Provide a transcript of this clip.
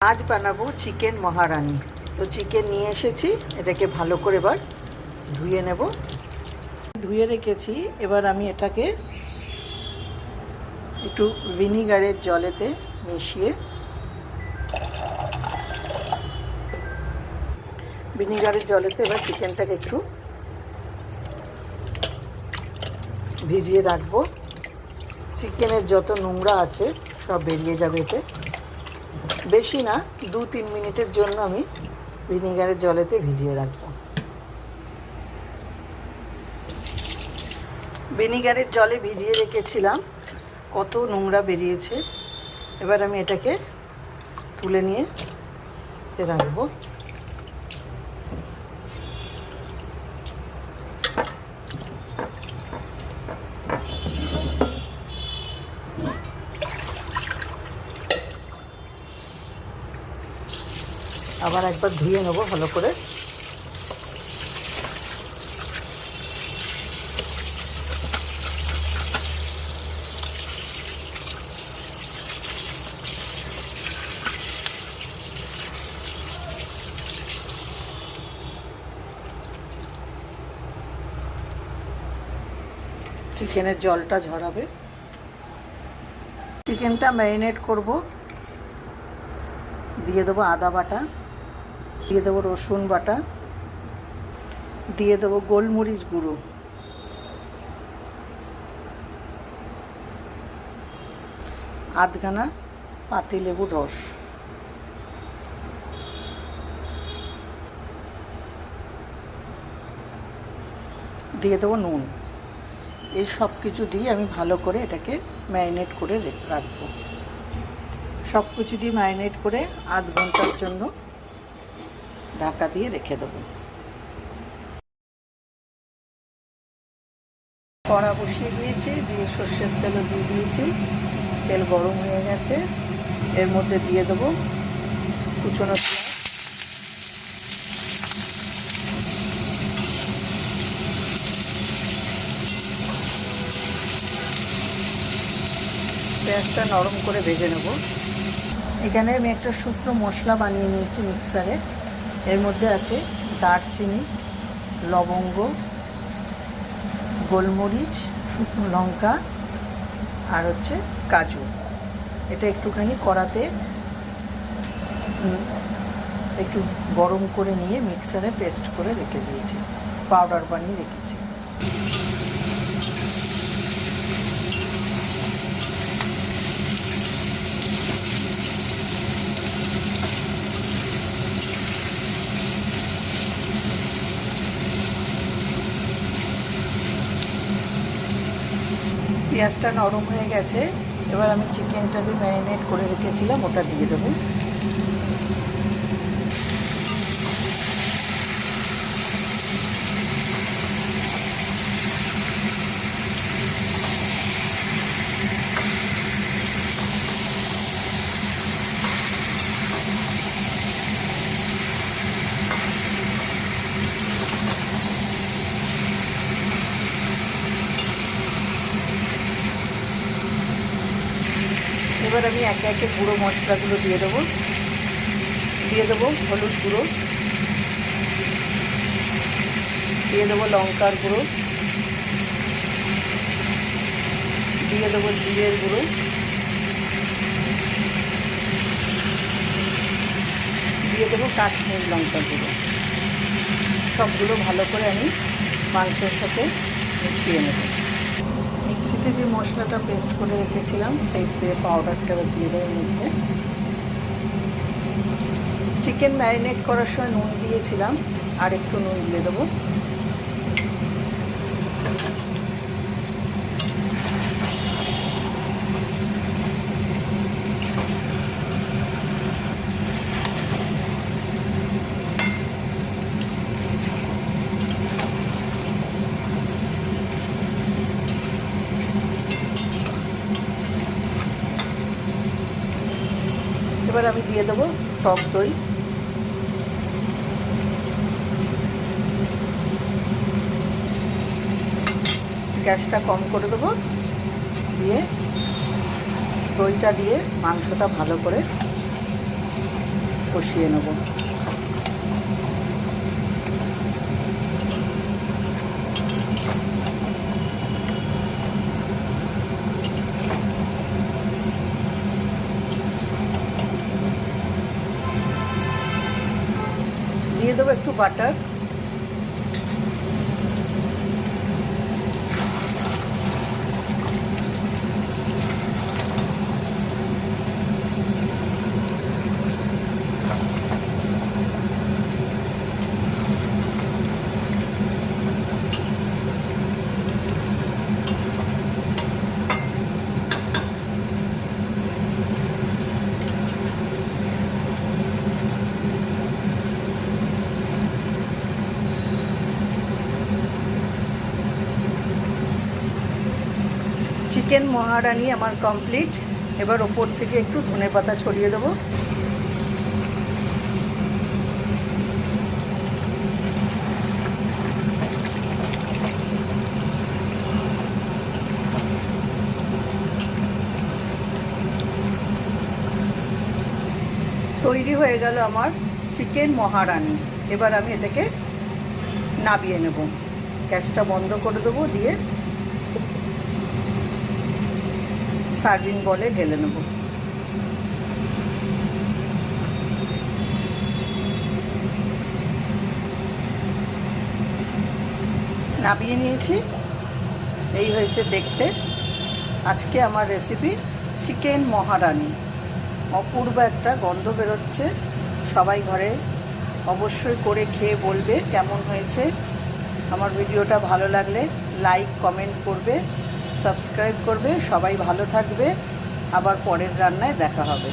আজ বানাবো চিকেন মহারানি। তো চিকেন নিয়ে এসেছি, এটাকে ভালো করে এবার ধুয়ে নেব। ধুয়ে রেখেছি, এবার আমি এটাকে একটু ভিনিগারের জলেতে মিশিয়ে ভিনিগারের জলেতে এবার চিকেনটাকে একটু ভিজিয়ে রাখব। চিকেনের যত নোংরা আছে, সব বেরিয়ে যাবে এতে। বেশি না, দু তিন মিনিটের জন্য আমি ভিনিগারের জলেতে ভিজিয়ে রাখব। ভিনিগারের জলে ভিজিয়ে রেখেছিলাম, কত নোংরা বেরিয়েছে। এবার আমি এটাকে তুলে নিয়ে রাখব। আবার একবার ধুয়ে নেব ভালো করে। চিকেনের জলটা ঝরাবে। চিকেনটা ম্যারিনেট করব। দিয়ে দেবো আদা বাটা। দিয়ে দেবো রসুন বাটা, দিয়ে দেবো গোলমরিচ গুঁড়ো। আধখানা পাতিলেবুর রস। দিয়ে দেবো নুন। এই সব কিছু দিয়ে আমি ভালো করে এটাকে ম্যারিনেট করে রাখব। সব কিছু দিয়ে ম্যারিনেট করে আধ ঘণ্টার জন্য ঢাকা দিয়ে রেখে দেবো। কড়া বসিয়ে দিয়েছি, দিয়ে সর্ষের তেলও দিয়ে দিয়েছি। তেল গরম হয়ে গেছে। এর মধ্যে দিয়ে দেবো কুচনো পেঁয়াজ। পেঁয়াজটা নরম করে ভেজে নেব। এখানে আমি একটা শুকনো মশলা বানিয়ে নিয়েছি মিক্সারে। এর মধ্যে আছে দারচিনি, লবঙ্গ, গোলমরিচ, শুকনো লঙ্কা আর হচ্ছে কাজু। এটা একটুখানি কড়াতে একটু গরম করে নিয়ে মিক্সারে পেস্ট করে রেখে দিয়েছি। পাউডার বানিয়ে রেখেছি। পেঁয়াজটা নরম হয়ে গেছে এবার আমি চিকেনটা দিয়ে ম্যারিনেট করে রেখেছিলাম ওটা দিয়ে দেবো। এবার আমি একে একে গুঁড়ো মশলাগুলো দিয়ে দেবো। দিয়ে দেবো হলুদ গুঁড়ো। দিয়ে দেবো লঙ্কার গুঁড়ো। দিয়ে দেবো জিরের গুঁড়ো। দিয়ে দেবো কাশ্মীর লঙ্কার গুঁড়ো। সবগুলো ভালো করে আমি মাংসের সাথে মিশিয়ে নেব। মিক্সিতে যে মশলাটা পেস্ট করে রেখেছিলাম, সেই পাউডারটা দিয়ে দেবো এর মধ্যে। চিকেন ম্যারিনেট করার সময় নুন দিয়েছিলাম, আর একটু নুন দিয়ে দেবো। এবার আমি দিয়ে দেবো টক দই। গ্যাসটা কম করে দেবো। দিয়ে দইটা দিয়ে মাংসটা ভালো করে কষিয়ে নেব। দিয়ে দেবো একটু বাটার চিকেন মহারানি আমার কমপ্লিট। এবার ওপর থেকে একটু ধনে পাতা ছড়িয়ে দেবো। তৈরি হয়ে গেল আমার চিকেন মহারানি। এবার আমি এটাকে নাবিয়ে নেব। গ্যাসটা বন্ধ করে দেবো দিয়ে সার্ভিং বলে ঢেলে নেব। নাবিয়ে নিয়েছি। এই হয়েছে দেখতে। আজকে আমার রেসিপি চিকেন মহারানি। অপূর্ব একটা গন্ধ বেরোচ্ছে। সবাই ঘরে অবশ্যই করে খেয়ে বলবে কেমন হয়েছে। আমার ভিডিওটা ভালো লাগলে লাইক কমেন্ট করবে। সাবস্ক্রাইব করবে সবাই ভালো থাকবে। আবার পরের রান্নায় দেখা হবে।